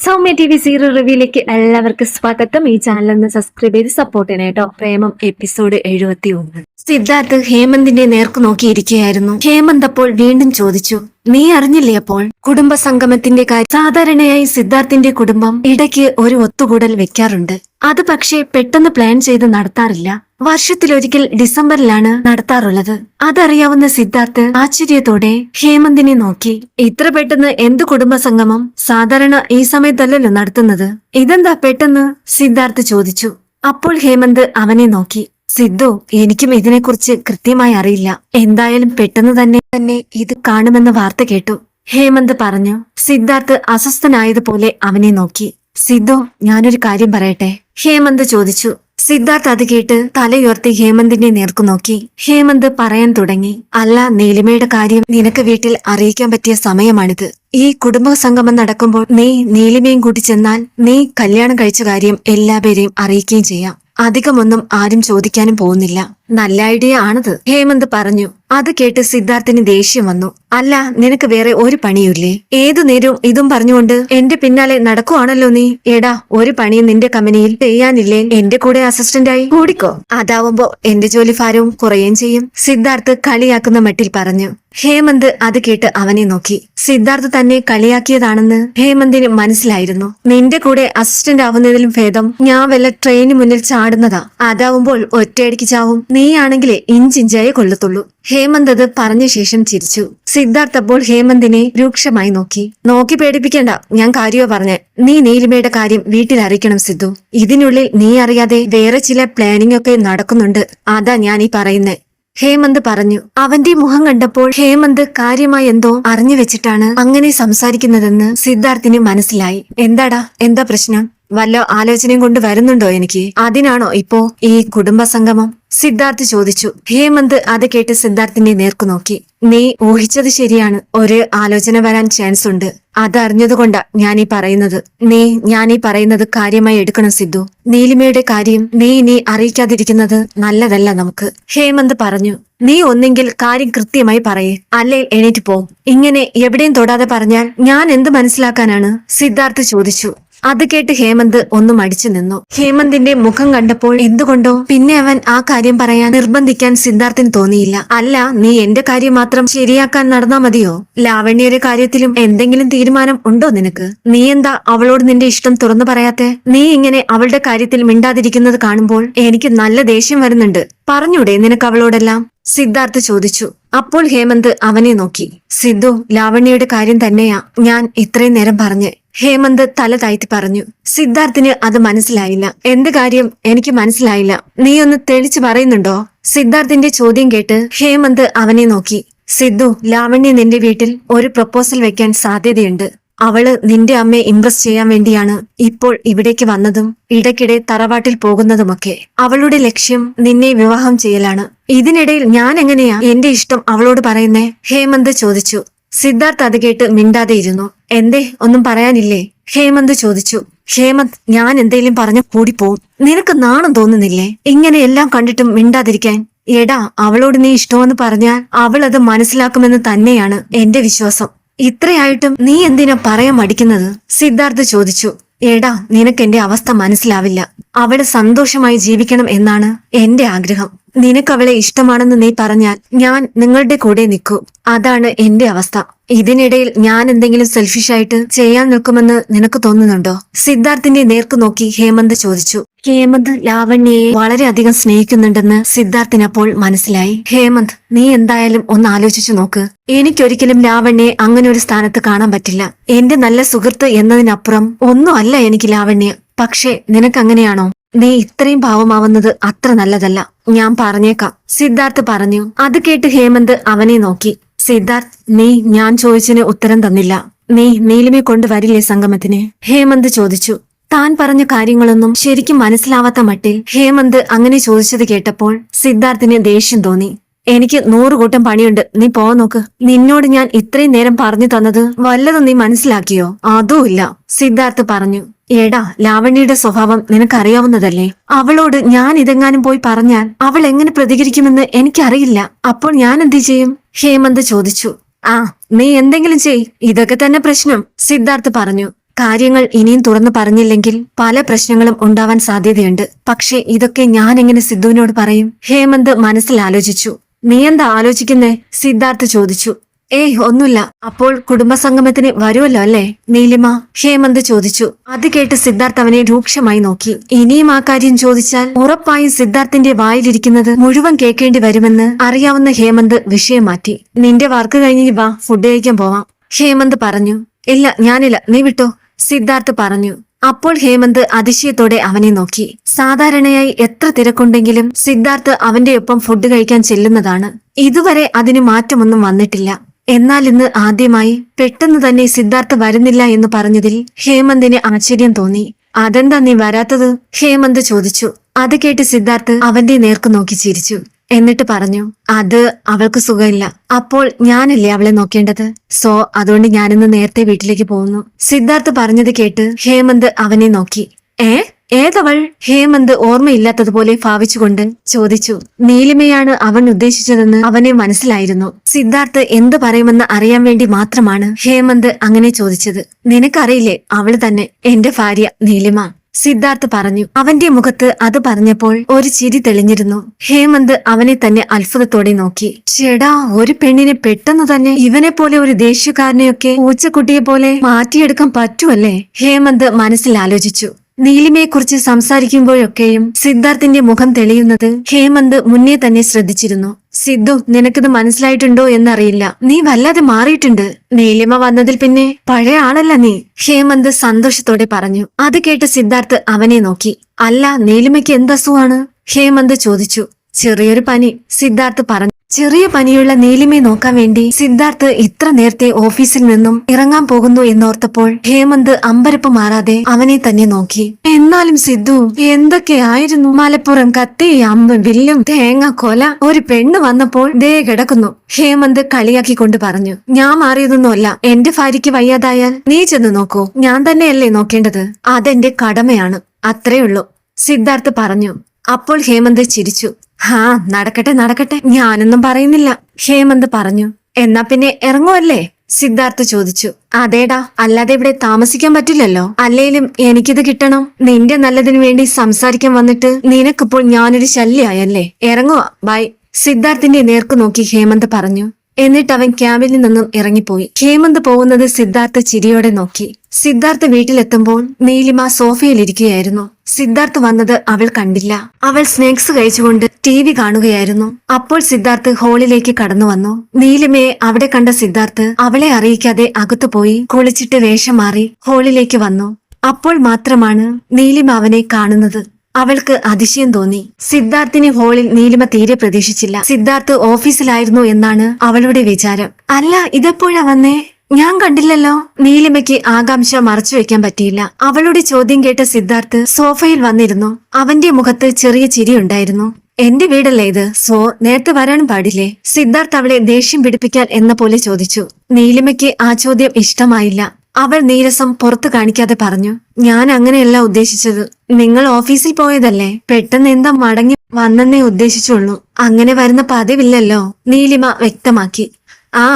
Soumya T V serial റിവ്യൂലേക്ക് എല്ലാവർക്കും സ്വാഗതം. ഈ ചാനൽ ഒന്ന് സബ്സ്ക്രൈബ് ചെയ്ത് സപ്പോർട്ട് ചെയ്യണേ കേട്ടോ പ്രേമം എപ്പിസോഡ് എഴുപത്തി ഒന്ന് സിദ്ധാർത്ഥ് ഹേമന്തിന്റെ നേർക്ക് നോക്കിയിരിക്കുകയായിരുന്നു. ഹേമന്ത് അപ്പോൾ വീണ്ടും ചോദിച്ചു നീ അറിഞ്ഞില്ലേ അപ്പോൾ? കുടുംബ സംഗമത്തിന്റെ കാര്യം സാധാരണയായി സിദ്ധാർത്ഥിന്റെ കുടുംബം ഇടയ്ക്ക് ഒരു ഒത്തുകൂടൽ വെക്കാറുണ്ട്. അത് പക്ഷേ പെട്ടെന്ന് പ്ലാൻ ചെയ്ത് നടത്താറില്ല. വർഷത്തിലൊരിക്കൽ ഡിസംബറിലാണ് നടത്താറുള്ളത്. അതറിയാവുന്ന സിദ്ധാർത്ഥ് ആശ്ചര്യത്തോടെ ഹേമന്തിനെ നോക്കി. ഇത്ര പെട്ടെന്ന് എന്ത് കുടുംബ സംഗമം സാധാരണ ഈ സമയത്തല്ലല്ലോ നടത്തുന്നത്? ഇതെന്താ പെട്ടെന്ന്? സിദ്ധാർത്ഥ് ചോദിച്ചു. അപ്പോൾ ഹേമന്ത് അവനെ നോക്കി. സിദ്ധു എനിക്കും ഇതിനെക്കുറിച്ച് കൃത്യമായി അറിയില്ല. എന്തായാലും പെട്ടെന്ന് തന്നെ തന്നെ ഇത് കാണുമെന്ന വാർത്ത കേട്ടു. ഹേമന്ത് പറഞ്ഞു. സിദ്ധാർത്ഥ് അസ്വസ്ഥനായതുപോലെ അവനെ നോക്കി. സിദ്ധു ഞാനൊരു കാര്യം പറയട്ടെ? ഹേമന്ത് ചോദിച്ചു. സിദ്ധാർത്ഥ് അത് കേട്ട് തലയുയർത്തി ഹേമന്തിന്റെ നേർക്കു നോക്കി. ഹേമന്ത് പറയാൻ തുടങ്ങി. അല്ല നീലിമയുടെ കാര്യം നിനക്ക് വീട്ടിൽ അറിയിക്കാൻ പറ്റിയ സമയമാണിത്. ഈ കുടുംബ സംഗമം നടക്കുമ്പോൾ നീ നീലിമയും കൂടി ചെന്നാൽ നീ കല്യാണം കഴിച്ച കാര്യം എല്ലാവരെയും അറിയിക്കുകയും ചെയ്യാം. അധികമൊന്നും ആരും ചോദിക്കാനും പോകുന്നില്ല. നല്ല ഐഡിയ ആണത്. ഹേമന്ത് പറഞ്ഞു അത് കേട്ട് സിദ്ധാർത്ഥിന് ദേഷ്യം വന്നു. അല്ല നിനക്ക് വേറെ ഒരു പണിയുമില്ലേ? ഏതു നേരവും ഇതും പറഞ്ഞുകൊണ്ട് എന്റെ പിന്നാലെ നടക്കുവാണല്ലോ നീ. എടാ ഒരു പണിയും നിന്റെ കമ്പനിയിൽ ചെയ്യാനില്ലേ? എന്റെ കൂടെ അസിസ്റ്റന്റായി കൂടിക്കോ? അതാവുമ്പോ എന്റെ ജോലി ഭാരവും കുറയുകയും ചെയ്യും. സിദ്ധാർത്ഥ് കളിയാക്കുന്ന മട്ടിൽ പറഞ്ഞു ഹേമന്ത് അത് കേട്ട് അവനെ നോക്കി. സിദ്ധാർത്ഥ് തന്നെ കളിയാക്കിയതാണെന്ന് ഹേമന്തിന് മനസ്സിലായിരുന്നു. നിന്റെ കൂടെ അസിസ്റ്റന്റ് ആവുന്നതിലും ഭേദം ഞാൻ വല്ല ട്രെയിന് മുന്നിൽ ചാടുന്നതാ. അതാവുമ്പോൾ ഒറ്റയടിക്ക് ചാവും. നീയാണെങ്കിലേ ഇഞ്ചിഞ്ചായേ കൊള്ളത്തുള്ളൂ. ഹേമന്ത് അത് പറഞ്ഞ ശേഷം ചിരിച്ചു. സിദ്ധാർത്ഥ് അപ്പോൾ ഹേമന്തിനെ രൂക്ഷമായി നോക്കി. നോക്കി പേടിപ്പിക്കണ്ട ഞാൻ കാര്യോ പറഞ്ഞ. നീ നീലിമയുടെ കാര്യം വീട്ടിൽ അറിയിക്കണം സിദ്ധു. ഇതിനുള്ളിൽ നീ അറിയാതെ വേറെ ചില പ്ലാനിംഗ് ഒക്കെ നടക്കുന്നുണ്ട്. അതാ ഞാൻ ഈ പറയുന്നേ. ഹേമന്ത് പറഞ്ഞു. അവന്റെ മുഖം കണ്ടപ്പോൾ ഹേമന്ത് കാര്യമായി എന്തോ അറിഞ്ഞു വെച്ചിട്ടാണ് അങ്ങനെ സംസാരിക്കുന്നതെന്ന് സിദ്ധാർത്ഥിന് മനസ്സിലായി. എന്താടാ? എന്താ പ്രശ്നം? വല്ല ആലോചനയും കൊണ്ട് വരുന്നുണ്ടോ എനിക്ക്? അതിനാണോ ഇപ്പോ ഈ കുടുംബ സംഗമം സിദ്ധാർത്ഥ് ചോദിച്ചു. ഹേമന്ത് അത് കേട്ട് സിദ്ധാർത്ഥിനെ നേർക്കു നോക്കി. നീ ഊഹിച്ചത് ശരിയാണ്. ഒരു ആലോചന വരാൻ ചാൻസ് ഉണ്ട്. അതറിഞ്ഞതുകൊണ്ടാ ഞാനീ പറയുന്നത്. നീ ഞാനീ പറയുന്നത് കാര്യമായി എടുക്കണം സിദ്ധു. നീലിമയുടെ കാര്യം നീ ഇനി അറിയിക്കാതിരിക്കുന്നത് നല്ലതല്ല നമുക്ക്. ഹേമന്ത് പറഞ്ഞു. നീ ഒന്നെങ്കിൽ കാര്യം കൃത്യമായി പറയേ. അല്ലേ എണീറ്റ് പോ. ഇങ്ങനെ എവിടെയും തൊടാതെ പറഞ്ഞാൽ ഞാൻ എന്ത് മനസ്സിലാക്കാനാണ്? സിദ്ധാർത്ഥ് ചോദിച്ചു. അത് കേട്ട് ഹേമന്ത് ഒന്ന് മടിച്ചു നിന്നു. ഹേമന്തിന്റെ മുഖം കണ്ടപ്പോൾ എന്തുകൊണ്ടോ? പിന്നെ അവൻ ആ കാര്യം പറയാൻ നിർബന്ധിക്കാൻ സിദ്ധാർത്ഥിന് തോന്നിയില്ല. അല്ല നീ എന്റെ കാര്യം മാത്രം ശരിയാക്കാൻ നടന്നാ മതിയോ? ലാവണ്യയുടെ കാര്യത്തിലും എന്തെങ്കിലും തീരുമാനം ഉണ്ടോ നിനക്ക്? നീ എന്താ അവളോട് നിന്റെ ഇഷ്ടം തുറന്നു പറയാത്തെ? നീ ഇങ്ങനെ അവളുടെ കാര്യത്തിൽ മിണ്ടാതിരിക്കുന്നത് കാണുമ്പോൾ എനിക്ക് നല്ല ദേഷ്യം വരുന്നുണ്ട്. പറഞ്ഞൂടെ നിനക്ക് അവളോടെല്ലാം? സിദ്ധാർത്ഥ് ചോദിച്ചു. അപ്പോൾ ഹേമന്ത് അവനെ നോക്കി. സിദ്ധു ലാവണ്യയുടെ കാര്യം തന്നെയാ ഞാൻ ഇത്രയും നേരം പറഞ്ഞ്. ഹേമന്ത് തല താഴ്ത്തി പറഞ്ഞു സിദ്ധാർത്ഥിന് അത് മനസ്സിലായില്ല. എന്ത് കാര്യം? എനിക്ക് മനസ്സിലായില്ല. നീ ഒന്ന് തെളിച്ചു പറയുന്നുണ്ടോ? സിദ്ധാർത്ഥിന്റെ ചോദ്യം കേട്ട് ഹേമന്ത് അവനെ നോക്കി. സിദ്ധു ലാവണ്യ നിന്റെ വീട്ടിൽ ഒരു പ്രപ്പോസൽ വെക്കാൻ സാധ്യതയുണ്ട്. അവൾ നിന്റെ അമ്മയെ ഇംപ്രസ് ചെയ്യാൻ വേണ്ടിയാണ് ഇപ്പോൾ ഇവിടേക്ക് വന്നതും ഇടയ്ക്കിടെ തറവാട്ടിൽ പോകുന്നതുമൊക്കെ. അവളുടെ ലക്ഷ്യം നിന്നെ വിവാഹം ചെയ്യലാണ്. ഇതിനിടയിൽ ഞാൻ എങ്ങനെയാ എന്റെ ഇഷ്ടം അവളോട് പറയുന്നേ? ഹേമന്ത് ചോദിച്ചു. സിദ്ധാർത്ഥ് അത് കേട്ട് മിണ്ടാതെ ഇരുന്നു. എന്തേ? ഒന്നും പറയാനില്ലേ? ഹേമന്ത് ചോദിച്ചു. ഹേമന്ത് ഞാൻ എന്തെങ്കിലും പറഞ്ഞു കൂടിപ്പോവും നിനക്ക് നാണം തോന്നുന്നില്ലേ? ഇങ്ങനെ എല്ലാം കണ്ടിട്ടും മിണ്ടാതിരിക്കാൻ. എടാ അവളോട് നീ ഇഷ്ടമെന്ന് പറഞ്ഞാൽ അവൾ അത് മനസ്സിലാക്കുമെന്ന് തന്നെയാണ് എന്റെ വിശ്വാസം. ഇത്രയായിട്ടും നീ എന്തിനാ പറയാൻ മടിക്കുന്നത്? സിദ്ധാർത്ഥ് ചോദിച്ചു. എടാ നിനക്ക് എന്റെ അവസ്ഥ മനസ്സിലാവില്ല. അവൾ സന്തോഷമായി ജീവിക്കണം എന്നാണ് എന്റെ ആഗ്രഹം. നിനക്ക് അവളെ ഇഷ്ടമാണെന്ന് നീ പറഞ്ഞാൽ ഞാൻ നിങ്ങളുടെ കൂടെ നിൽക്കൂ. അതാണ് എന്റെ അവസ്ഥ. ഇതിനിടയിൽ ഞാൻ എന്തെങ്കിലും സെൽഫിഷായിട്ട് ചെയ്യാൻ നിൽക്കുമെന്ന് നിനക്ക് തോന്നുന്നുണ്ടോ? സിദ്ധാർത്ഥിന്റെ നേർക്ക് നോക്കി ഹേമന്ത് ചോദിച്ചു. ഹേമന്ത് ലാവണ്യയെ വളരെയധികം സ്നേഹിക്കുന്നുണ്ടെന്ന് സിദ്ധാർത്ഥിന് അപ്പോൾ മനസ്സിലായി. ഹേമന്ത് നീ എന്തായാലും ഒന്ന് ആലോചിച്ചു നോക്ക്. എനിക്കൊരിക്കലും ലാവണ്യെ അങ്ങനെ ഒരു സ്ഥാനത്ത് കാണാൻ പറ്റില്ല. എന്റെ നല്ല സുഹൃത്ത് എന്നതിനപ്പുറം ഒന്നും അല്ല എനിക്ക് ലാവണ്യ. പക്ഷേ നിനക്കങ്ങനെയാണോ നീ ഇത്രയും ഭാവമാവുന്നത് അത്ര നല്ലതല്ല. ഞാൻ പറഞ്ഞേക്കാം. സിദ്ധാർത്ഥ് പറഞ്ഞു. അത് കേട്ട് ഹേമന്ത് അവനെ നോക്കി. സിദ്ധാർത്ഥ് നീ ഞാൻ ചോദിച്ചതിന് ഉത്തരം തന്നില്ല. നീ നീലിമയെ കൊണ്ടുവരില്ലേ സംഗമത്തിന്? ഹേമന്ത് ചോദിച്ചു. താൻ പറഞ്ഞ കാര്യങ്ങളൊന്നും ശരിക്കും മനസ്സിലാവാത്ത മട്ടിൽ ഹേമന്ത് അങ്ങനെ ചോദിച്ചത് കേട്ടപ്പോൾ സിദ്ധാർത്ഥിന് ദേഷ്യം തോന്നി. എനിക്ക് നൂറുകൂട്ടം പണിയുണ്ട്. നീ പോ നോക്ക്. നിന്നോട് ഞാൻ ഇത്രയും നേരം പറഞ്ഞു തന്നത് വല്ലതും നീ മനസ്സിലാക്കിയോ? അതുമില്ല സിദ്ധാർത്ഥ് പറഞ്ഞു. എടാ ലാവണ്യയുടെ സ്വഭാവം നിനക്കറിയാവുന്നതല്ലേ? അവളോട് ഞാൻ ഇതെങ്ങാനും പോയി പറഞ്ഞാൽ അവൾ എങ്ങനെ പ്രതികരിക്കുമെന്ന് എനിക്കറിയില്ല. അപ്പോൾ ഞാൻ എന്ത് ചെയ്യും? ഹേമന്ത് ചോദിച്ചു. ആ നീ എന്തെങ്കിലും ചെയ്. ഇതൊക്കെ തന്നെ പ്രശ്നം സിദ്ധാർത്ഥ് പറഞ്ഞു. കാര്യങ്ങൾ ഇനിയും തുറന്നു പറഞ്ഞില്ലെങ്കിൽ പല പ്രശ്നങ്ങളും ഉണ്ടാവാൻ സാധ്യതയുണ്ട്. പക്ഷേ ഇതൊക്കെ ഞാൻ എങ്ങനെ സിദ്ധുവിനോട് പറയും? ഹേമന്ത് മനസ്സിൽ ആലോചിച്ചു. നീ എന്താ ആലോചിക്കുന്നേ? സിദ്ധാർത്ഥ് ചോദിച്ചു. ഏയ് ഒന്നുമില്ല. അപ്പോൾ കുടുംബസംഗമത്തിന് വരുമല്ലോ അല്ലേ? നീലിമ ഹേമന്ത് ചോദിച്ചു. അത് കേട്ട് സിദ്ധാർത്ഥ് അവനെ രൂക്ഷമായി നോക്കി. ഇനിയും ആ കാര്യം ചോദിച്ചാൽ ഉറപ്പായും സിദ്ധാർത്ഥിന്റെ വായിലിരിക്കുന്നത് മുഴുവൻ കേൾക്കേണ്ടി വരുമെന്ന് അറിയാവുന്ന ഹേമന്ത് വിഷയം മാറ്റി. നിന്റെ വർക്ക് കഴിഞ്ഞ് വാ ഫുഡ് കഴിക്കാൻ പോവാം. ഹേമന്ത് പറഞ്ഞു. ഇല്ല ഞാനില്ല. നീ വിട്ടോ? സിദ്ധാർത്ഥ് പറഞ്ഞു. അപ്പോൾ ഹേമന്ത് അതിശയത്തോടെ അവനെ നോക്കി. സാധാരണയായി എത്ര തിരക്കുണ്ടെങ്കിലും സിദ്ധാർത്ഥ് അവന്റെ ഒപ്പം ഫുഡ് കഴിക്കാൻ ചെല്ലുന്നതാണ്. ഇതുവരെ അതിന് മാറ്റമൊന്നും വന്നിട്ടില്ല. എന്നാൽ ഇന്ന് ആദ്യമായി പെട്ടെന്ന് തന്നെ സിദ്ധാർത്ഥ വരുന്നില്ല എന്ന് പറഞ്ഞതിൽ ഹേമന്തിന് ആശ്ചര്യം തോന്നി. അതെന്താ നീ വരാത്തത്? ഹേമന്ത് ചോദിച്ചു. അത് കേട്ട് സിദ്ധാർത്ഥ് അവന്റെ നേർക്ക് നോക്കി ചിരിച്ചു. എന്നിട്ട് പറഞ്ഞു അത് അവൾക്ക് സുഖമില്ല. അപ്പോൾ ഞാനല്ലേ അവളെ നോക്കേണ്ടത്? സോ അതുകൊണ്ട് ഞാനിന്ന് നേരത്തെ വീട്ടിലേക്ക് പോകുന്നു. സിദ്ധാർത്ഥ് പറഞ്ഞത് കേട്ട് ഹേമന്ത് അവനെ നോക്കി. ഏ? ഏതവൾ ഹേമന്ത് ഓർമ്മയില്ലാത്തതുപോലെ ഭാവിച്ചുകൊണ്ട് ചോദിച്ചു നീലിമയാണ് അവൻ ഉദ്ദേശിച്ചതെന്ന് അവനെ മനസ്സിലായിരുന്നു. സിദ്ധാർത്ഥ് എന്ത് പറയുമെന്ന് അറിയാൻ വേണ്ടി മാത്രമാണ് ഹേമന്ത് അങ്ങനെ ചോദിച്ചത്. നിനക്കറിയില്ലേ അവൾ തന്നെ എന്റെ ഭാര്യ നീലിമ. സിദ്ധാർത്ഥ് പറഞ്ഞു അവന്റെ മുഖത്ത് അത് പറഞ്ഞപ്പോൾ ഒരു ചിരി തെളിഞ്ഞിരുന്നു. ഹേമന്ത് അവനെ തന്നെ അത്ഭുതത്തോടെ നോക്കി. ചേടാ ഒരു പെണ്ണിനെ പെട്ടെന്ന് തന്നെ ഇവനെ പോലെ ഒരു ദേഷ്യക്കാരനെയൊക്കെ പൂച്ചക്കുട്ടിയെ പോലെ മാറ്റിയെടുക്കാൻ പറ്റുമല്ലേ? ഹേമന്ത് മനസ്സിൽ ആലോചിച്ചു. നീലിമയെക്കുറിച്ച് സംസാരിക്കുമ്പോഴൊക്കെയും സിദ്ധാർത്ഥിന്റെ മുഖം തെളിയുന്നത് ഹേമന്ത് മുന്നേ തന്നെ ശ്രദ്ധിച്ചിരുന്നു. സിദ്ധു നിനക്കിത് മനസ്സിലായിട്ടുണ്ടോ എന്നറിയില്ല. നീ വല്ലാതെ മാറിയിട്ടുണ്ട്. നീലിമ വന്നതിൽ പിന്നെ പഴയ ആളല്ല നീ ഹേമന്ത് സന്തോഷത്തോടെ പറഞ്ഞു. അത് കേട്ട് സിദ്ധാർത്ഥ് അവനെ നോക്കി. അല്ല നീലിമയ്ക്ക് എന്തസുവാണ് ഹേമന്ത് ചോദിച്ചു. ചെറിയൊരു പനി സിദ്ധാർത്ഥ് പറഞ്ഞു. ചെറിയ പനിയുള്ള നീലിമയെ നോക്കാൻ വേണ്ടി സിദ്ധാർത്ഥ് ഇത്ര നേരത്തെ ഓഫീസിൽ നിന്നും ഇറങ്ങാൻ പോകുന്നു എന്നോർത്തപ്പോൾ ഹേമന്ത് അമ്പരപ്പ് മാറാതെ അവനെ തന്നെ നോക്കി. എന്നാലും സിദ്ധു എന്തൊക്കെയായിരുന്നു? മലപ്പുറം കത്തി അമ്പ് വില്ലും തേങ്ങ കൊല ഒരു പെണ്ണ് വന്നപ്പോൾ ദേ കിടക്കുന്നു. ഹേമന്ത് കളിയാക്കിക്കൊണ്ട് പറഞ്ഞു ഞാൻ മാറിയതൊന്നുമല്ല. എന്റെ ഭാര്യയ്ക്ക് വയ്യാതായാൽ നീ ചെന്ന് നോക്കൂ. ഞാൻ തന്നെയല്ലേ നോക്കേണ്ടത്? അതെന്റെ കടമയാണ്. അത്രേ ഉള്ളൂ. സിദ്ധാർത്ഥ് പറഞ്ഞു. അപ്പോൾ ഹേമന്ത് ചിരിച്ചു. ഹാ നടക്കട്ടെ നടക്കട്ടെ. ഞാനൊന്നും പറയുന്നില്ല. ഹേമന്ത് പറഞ്ഞു. എന്നാ പിന്നെ ഇറങ്ങുമല്ലേ സിദ്ധാർത്ഥ് ചോദിച്ചു. അതേടാ അല്ലാതെ ഇവിടെ താമസിക്കാൻ പറ്റില്ലല്ലോ. അല്ലേലും എനിക്കിത് കിട്ടണം. നിന്റെ നല്ലതിനു വേണ്ടി സംസാരിക്കാൻ വന്നിട്ട് നിനക്കിപ്പോൾ ഞാനൊരു ശല്യായല്ലേ ഇറങ്ങുക ബൈ. സിദ്ധാർത്ഥിന്റെ നേർക്ക് നോക്കി ഹേമന്ത് പറഞ്ഞു. എന്നിട്ട് അവൻ ക്യാബിൽ നിന്നും ഇറങ്ങിപ്പോയി. ഹേമന്ത് പോകുന്നത് സിദ്ധാർത്ഥ ചിരിയോടെ നോക്കി. സിദ്ധാർത്ഥ വീട്ടിലെത്തുമ്പോൾ നീലിമ സോഫയിലിരിക്കുകയായിരുന്നു സിദ്ധാർത്ഥ് വന്നത് അവൾ കണ്ടില്ല. അവൾ സ്നാക്സ് കഴിച്ചുകൊണ്ട് ടി വി കാണുകയായിരുന്നു. അപ്പോൾ സിദ്ധാർത്ഥ് ഹാളിലേക്ക് കടന്നു വന്നു. നീലിമയെ അവിടെ കണ്ട സിദ്ധാർത്ഥ് അവളെ അറിയിക്കാതെ അകത്തു പോയി കുളിച്ചിട്ട് വേഷം മാറി ഹാളിലേക്ക് വന്നു. അപ്പോൾ മാത്രമാണ് നീലിമ അവനെ കാണുന്നത്. അവൾക്ക് അതിശയം തോന്നി. സിദ്ധാർത്ഥിനെ ഹോളിൽ നീലിമ തീരെ പ്രതീക്ഷിച്ചില്ല. സിദ്ധാർത്ഥ് ഓഫീസിലായിരുന്നു എന്നാണ് അവളുടെ വിചാരം. അല്ല ഇതെപ്പോഴാ വന്നേ? ഞാൻ കണ്ടില്ലല്ലോ. നീലിമയ്ക്ക് ആകാംക്ഷ മറച്ചു വെക്കാൻ പറ്റിയില്ല. അവളുടെ ചോദ്യം കേട്ട സിദ്ധാർത്ഥ് സോഫയിൽ വന്നിരുന്നു. അവന്റെ മുഖത്ത് ചെറിയ ചിരിയുണ്ടായിരുന്നു എന്റെ വീടല്ലേ ഇത്? സോ നേരത്തെ വരാനും പാടില്ലേ? സിദ്ധാർത്ഥ് അവളെ ദേഷ്യം പിടിപ്പിക്കാൻ എന്ന പോലെ ചോദിച്ചു. നീലിമയ്ക്ക് ആ ചോദ്യം ഇഷ്ടമായില്ല. അവൾ നീരസം പുറത്തു കാണിക്കാതെ പറഞ്ഞു ഞാൻ അങ്ങനെയല്ല ഉദ്ദേശിച്ചത്. നിങ്ങൾ ഓഫീസിൽ പോയതല്ലേ? പെട്ടെന്ന് എന്താ മടങ്ങി വന്നെന്നേ ഉദ്ദേശിച്ചുള്ളൂ. അങ്ങനെ വരുന്ന പതിവില്ലല്ലോ നീലിമ വ്യക്തമാക്കി. ആ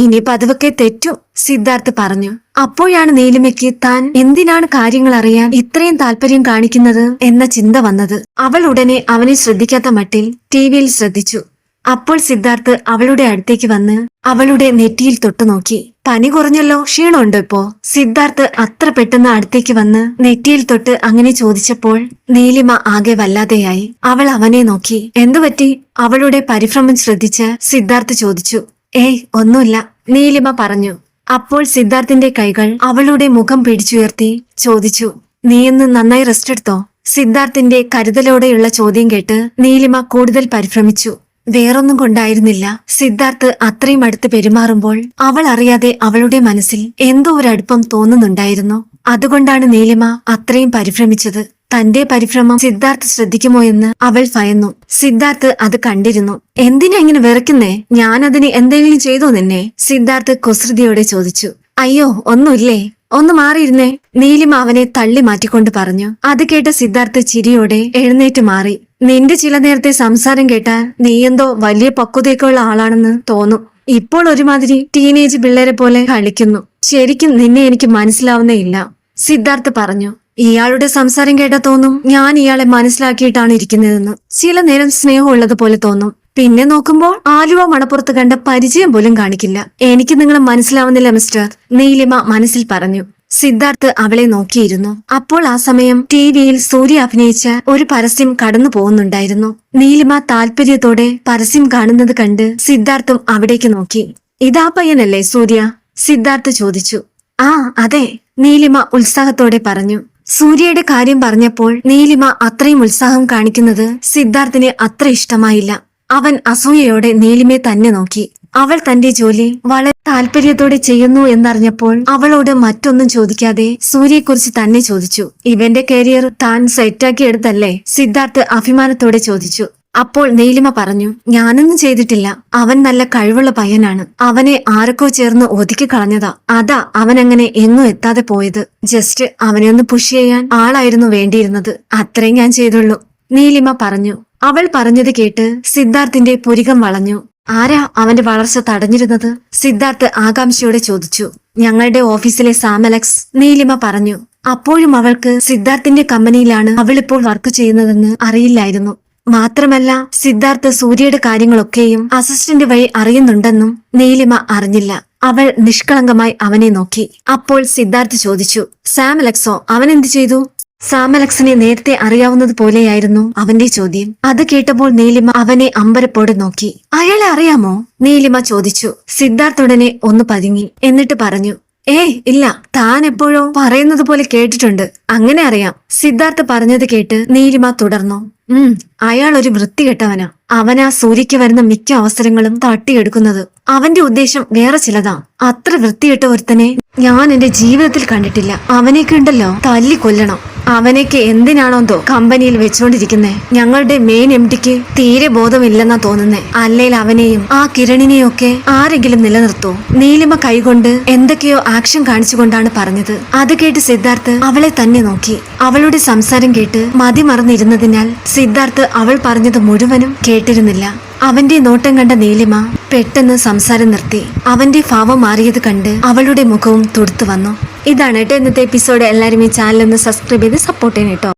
ഇനി പതിവൊക്കെ തെറ്റും സിദ്ധാർത്ഥ് പറഞ്ഞു. അപ്പോഴാണ് നീലിമയ്ക്ക് താൻ എന്തിനാണ് കാര്യങ്ങൾ അറിയാൻ ഇത്രയും താല്പര്യം കാണിക്കുന്നത് എന്ന ചിന്ത വന്നത്. അവൾ ഉടനെ അവനെ ശ്രദ്ധിക്കാത്ത മട്ടിൽ ടിവിയിൽ ശ്രദ്ധിച്ചു. അപ്പോൾ സിദ്ധാർത്ഥ് അവളുടെ അടുത്തേക്ക് വന്ന് അവളുടെ നെറ്റിയിൽ തൊട്ടു നോക്കി. പനി കുറഞ്ഞല്ലോ ക്ഷീണമുണ്ടോ ഇപ്പോ? സിദ്ധാർത്ഥ് അത്ര പെട്ടെന്ന് അടുത്തേക്ക് വന്ന് നെറ്റിയിൽ തൊട്ട് അങ്ങനെ ചോദിച്ചപ്പോൾ നീലിമ ആകെ വല്ലാതെയായി. അവൾ അവനെ നോക്കി. എന്തുപറ്റി അവളുടെ പരിഭ്രമം ശ്രദ്ധിച്ച് സിദ്ധാർത്ഥ് ചോദിച്ചു. ഏയ് ഒന്നുമില്ല നീലിമ പറഞ്ഞു. അപ്പോൾ സിദ്ധാർത്ഥിന്റെ കൈകൾ അവളുടെ മുഖം പിടിച്ചുയർത്തി ചോദിച്ചു. നീയെന്ന് നന്നായി റെസ്റ്റ് എടുത്തോ? സിദ്ധാർത്ഥിന്റെ കരുതലോടെയുള്ള ചോദ്യം കേട്ട് നീലിമ കൂടുതൽ പരിഭ്രമിച്ചു. വേറൊന്നും കൊണ്ടായിരുന്നില്ല. സിദ്ധാർത്ഥ് അത്രയും അടുത്ത് പെരുമാറുമ്പോൾ അവൾ അറിയാതെ അവളുടെ മനസ്സിൽ എന്തോ ഒരു അടുപ്പം തോന്നുന്നുണ്ടായിരുന്നു. അതുകൊണ്ടാണ് നീലിമ അത്രയും പരിഭ്രമിച്ചത്. തന്റെ പരിഭ്രമം സിദ്ധാർത്ഥ് ശ്രദ്ധിക്കുമോ എന്ന് അവൾ ഭയന്നു. സിദ്ധാർത്ഥ് അത് കണ്ടിരുന്നു. എന്തിനാ ഇങ്ങനെ വിറയ്ക്കുന്നേ ഞാനതിന് എന്തെങ്കിലും ചെയ്തോ നിന്നെ? സിദ്ധാർത്ഥ് കുസൃതിയോടെ ചോദിച്ചു. അയ്യോ ഒന്നുമില്ലേ? ഒന്ന് മാറിയിരുന്നേ. നീലിമ അവനെ തള്ളി മാറ്റിക്കൊണ്ട് പറഞ്ഞു. അത് കേട്ട സിദ്ധാർത്ഥ് ചിരിയോടെ എഴുന്നേറ്റ് മാറി. നിന്റെ ചില നേരത്തെ സംസാരം കേട്ടാൽ എന്തോ വലിയ പക്വതയൊക്കെയുള്ള ആളാണെന്ന് തോന്നും. ഇപ്പോൾ ഒരുമാതിരി ടീനേജ് പിള്ളേരെ പോലെ കളിക്കുന്നു. ശരിക്കും നിന്നെ എനിക്ക് മനസ്സിലാവുന്നേ ഇല്ല. സിദ്ധാർത്ഥ് പറഞ്ഞു. ഇയാളുടെ സംസാരം കേട്ടാ തോന്നും ഞാൻ ഇയാളെ മനസ്സിലാക്കിയിട്ടാണ് ഇരിക്കുന്നതെന്ന്. ചില നേരം സ്നേഹമുള്ളത് പോലെ തോന്നും. പിന്നെ നോക്കുമ്പോൾ ആലുവ മണപ്പുറത്ത് കണ്ട പരിചയം പോലും കാണിക്കില്ല. എനിക്ക് നിങ്ങളെ മനസ്സിലാവുന്നില്ല മിസ്റ്റർ. നീലിമ മനസ്സിൽ പറഞ്ഞു. സിദ്ധാർത്ഥ് അവളെ നോക്കിയിരുന്നു. അപ്പോൾ ആ സമയം ടി വിയിൽ സൂര്യ അഭിനയിച്ച ഒരു പരസ്യം കടന്നു പോകുന്നുണ്ടായിരുന്നു. നീലിമ താല്പര്യത്തോടെ പരസ്യം കാണുന്നത് കണ്ട് സിദ്ധാർത്ഥും അവിടേക്ക് നോക്കി. ഇതാ പയ്യനല്ലേ സൂര്യ? സിദ്ധാർത്ഥ് ചോദിച്ചു. ആ അതെ നീലിമ ഉത്സാഹത്തോടെ പറഞ്ഞു. സൂര്യയുടെ കാര്യം പറഞ്ഞപ്പോൾ നീലിമ അത്രയും ഉത്സാഹം കാണിക്കുന്നത് സിദ്ധാർത്ഥിന് അത്ര ഇഷ്ടമായില്ല. അവൻ അസൂയയോടെ നീലിമയെ തന്നെ നോക്കി. അവൾ തന്റെ ജോലി വളരെ താല്പര്യത്തോടെ ചെയ്യുന്നു എന്നറിഞ്ഞപ്പോൾ അവളോട് മറ്റൊന്നും ചോദിക്കാതെ സൂര്യയെക്കുറിച്ച് തന്നെ ചോദിച്ചു. ഇവന്റെ കരിയർ താൻ സെറ്റാക്കിയെടുത്തല്ലേ സിദ്ധാർത്ഥ് അഭിമാനത്തോടെ ചോദിച്ചു. അപ്പോൾ നീലിമ പറഞ്ഞു ഞാനൊന്നും ചെയ്തിട്ടില്ല. അവൻ നല്ല കഴിവുള്ള പയ്യനാണ്. അവനെ ആരൊക്കെ ചേർന്ന് ഒതുക്കി കളഞ്ഞതാ. അതാ അവനങ്ങനെ എങ്ങും എത്താതെ പോയത്. ജസ്റ്റ് അവനെ ഒന്ന് പുഷ് ചെയ്യാൻ ആളായിരുന്നു വേണ്ടിയിരുന്നത്. അത്രയും ഞാൻ ചെയ്തുള്ളൂ. നീലിമ പറഞ്ഞു അവൾ പറഞ്ഞത് കേട്ട് സിദ്ധാർത്ഥിന്റെ പുരികം വളഞ്ഞു. ആരാ അവന്റെ വളർച്ച തടഞ്ഞിരുന്നത്? സിദ്ധാർത്ഥ് ആകാംക്ഷയോടെ ചോദിച്ചു. ഞങ്ങളുടെ ഓഫീസിലെ സാമലക്സ് നീലിമ പറഞ്ഞു. അപ്പോഴും അവൾക്ക് സിദ്ധാർത്ഥിന്റെ കമ്പനിയിലാണ് അവളിപ്പോൾ വർക്ക് ചെയ്യുന്നതെന്ന് അറിയില്ലായിരുന്നു. മാത്രമല്ല സിദ്ധാർത്ഥ് സൂര്യയുടെ കാര്യങ്ങളൊക്കെയും അസിസ്റ്റന്റ് വഴി അറിയുന്നുണ്ടെന്നും നീലിമ അറിഞ്ഞില്ല. അവൾ നിഷ്കളങ്കമായി അവനെ നോക്കി. അപ്പോൾ സിദ്ധാർത്ഥ് ചോദിച്ചു സാമലക്സോ അവൻ എന്തു ചെയ്തു? സാമലക്സിനെ നേരത്തെ അറിയാവുന്നത് പോലെയായിരുന്നു അവന്റെ ചോദ്യം. അത് കേട്ടപ്പോൾ നീലിമ അവനെ അമ്പരപ്പോടെ നോക്കി. അയാളെ അറിയാമോ? നീലിമ ചോദിച്ചു. സിദ്ധാർത്ഥുടനെ ഒന്ന് പതുങ്ങി. എന്നിട്ട് പറഞ്ഞു ഏ ഇല്ല താൻ എപ്പോഴോ പറയുന്നത് പോലെ കേട്ടിട്ടുണ്ട്. അങ്ങനെ അറിയാം. സിദ്ധാർത്ഥ് പറഞ്ഞത് കേട്ട് നീലിമ തുടർന്നു. ഉം അയാൾ ഒരു വൃത്തികെട്ടവനാ. അവനാ സൂര്യക്ക് വരുന്ന മിക്ക അവസരങ്ങളും തട്ടിയെടുക്കുന്നത്. അവന്റെ ഉദ്ദേശം വേറെ ചിലതാ. അത്ര വൃത്തികെട്ട ഒരുത്തനെ ഞാൻ എന്റെ ജീവിതത്തിൽ കണ്ടിട്ടില്ല. അവനെയൊക്കെ ഉണ്ടല്ലോ തല്ലി കൊല്ലണം അവനൊക്കെ എന്തിനാണോന്തോ കമ്പനിയിൽ വെച്ചുകൊണ്ടിരിക്കുന്നേ ഞങ്ങളുടെ മെയിൻ എം ഡിക്ക് തീരെ ബോധമില്ലെന്നാ തോന്നുന്നേ. അല്ലെങ്കിൽ അവനെയും ആ കിരണിനെയും ഒക്കെ ആരെങ്കിലും നിലനിർത്തോ? നീലിമ കൈകൊണ്ട് എന്തൊക്കെയോ ആക്ഷൻ കാണിച്ചുകൊണ്ടാണ് പറഞ്ഞത്. അത് കേട്ട് സിദ്ധാർത്ഥ് അവളെ തന്നെ നോക്കി. അവളുടെ സംസാരം കേട്ട് മതിമറന്നിരുന്നതിനാൽ സിദ്ധാർത്ഥ് അവൾ പറഞ്ഞത് മുഴുവനും കേട്ടിരുന്നില്ല. അവന്റെ നോട്ടം കണ്ട നീലിമ പെട്ടെന്ന് സംസാരം നിർത്തി. അവന്റെ ഭാവം മാറിയത് കണ്ട് അവളുടെ മുഖവും തുടുത്തു വന്നു. ഇതാണ് കേട്ടോ ഇന്നത്തെ എപ്പിസോഡ് എല്ലാവരും ഈ ചാനൽ ഒന്ന് സബ്സ്ക്രൈബ് ചെയ്ത് സപ്പോർട്ട് ചെയ്യണം കേട്ടോ.